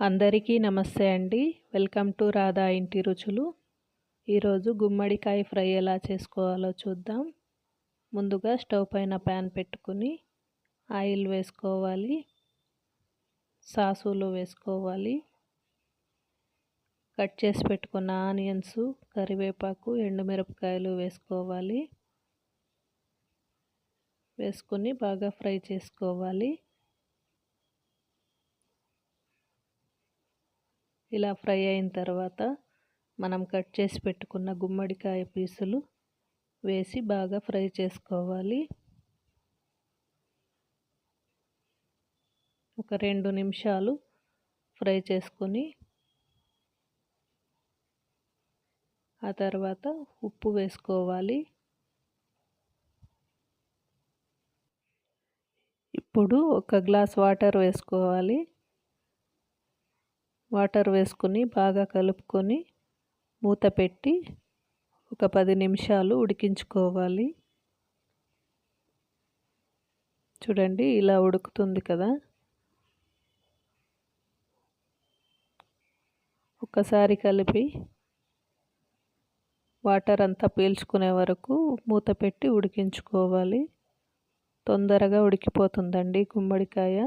అందరికీ నమస్తే అండి. వెల్కమ్ టు రాధా ఇంటి రుచులు. ఈరోజు గుమ్మడికాయ ఫ్రై ఎలా చేసుకోవాలో చూద్దాం. ముందుగా స్టవ్ పైన ప్యాన్ పెట్టుకుని ఆయిల్ వేసుకోవాలి. సాసులు వేసుకోవాలి. కట్ చేసి పెట్టుకున్న ఆనియన్స్ కరివేపాకు ఎండుమిరపకాయలు వేసుకోవాలి. వేసుకుని బాగా ఫ్రై చేసుకోవాలి. ఇలా ఫ్రై అయిన తర్వాత మనం కట్ చేసి పెట్టుకున్న గుమ్మడికాయ పీసులు వేసి బాగా ఫ్రై చేసుకోవాలి. ఒక రెండు నిమిషాలు ఫ్రై చేసుకొని ఆ తర్వాత ఉప్పు వేసుకోవాలి. ఇప్పుడు ఒక గ్లాస్ వాటర్ వేసుకోవాలి. వాటర్ వేసుకుని బాగా కలుపుకొని మూత పెట్టి ఒక పది నిమిషాలు ఉడికించుకోవాలి. చూడండి ఇలా ఉడుకుతుంది కదా. ఒక్కసారి కలిపి వాటర్ అంతా పీల్చుకునే వరకు మూత పెట్టి ఉడికించుకోవాలి. తొందరగా ఉడికిపోతుందండి గుమ్మడికాయ.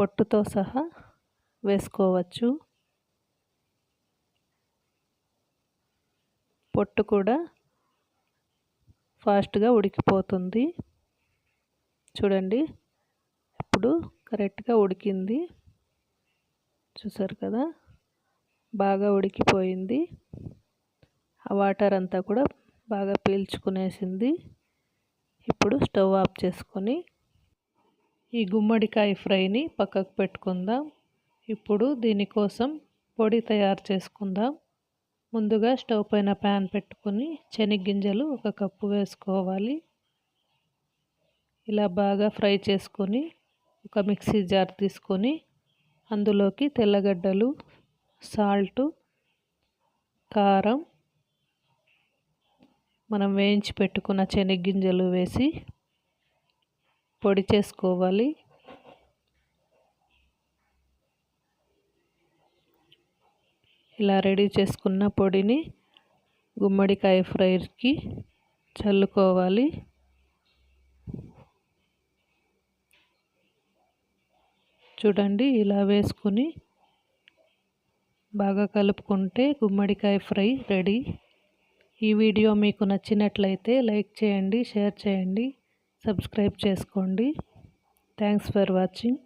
పొట్టుతో సహా వేసుకోవచ్చు. పొట్టు కూడా ఫాస్ట్గా ఉడికిపోతుంది. చూడండి ఇప్పుడు కరెక్ట్గా ఉడికింది. చూసారు కదా బాగా ఉడికిపోయింది. ఆ వాటర్ అంతా కూడా బాగా పీల్చుకునేసింది. ఇప్పుడు స్టవ్ ఆఫ్ చేసుకొని ఈ గుమ్మడికాయ ఫ్రైని పక్కకు పెట్టుకుందాం. ఇప్పుడు దీనికోసం పొడి తయారు చేసుకుందాం. ముందుగా స్టవ్ పైన ప్యాన్ పెట్టుకుని శనగ్గింజలు ఒక కప్పు వేసుకోవాలి. ఇలా బాగా ఫ్రై చేసుకొని ఒక మిక్సీ జార్ తీసుకొని అందులోకి తెల్లగడ్డలు సాల్టు కారం మనం వేయించి పెట్టుకున్న శనగ్గింజలు వేసి పొడి చేసుకోవాలి. ఇలా రెడీ చేసుకున్న పొడిని గుమ్మడికాయ ఫ్రైకి చల్లుకోవాలి. చూడండి ఇలా వేసుకుని బాగా కలుపుకుంటే గుమ్మడికాయ ఫ్రై రెడీ. ఈ వీడియో మీకు నచ్చినట్లయితే లైక్ చేయండి షేర్ చేయండి సబ్స్క్రైబ్ చేసుకోండి. Thanks for watching.